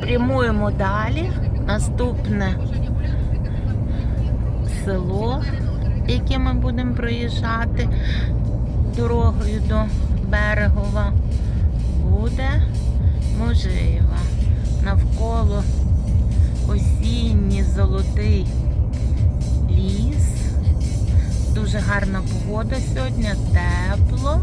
Прямуємо далі. Наступне село, яке ми будемо проїжджати дорогою до Берегова, буде Можива. Навколо осінній золотий ліс. Дуже гарна погода сьогодні, тепло.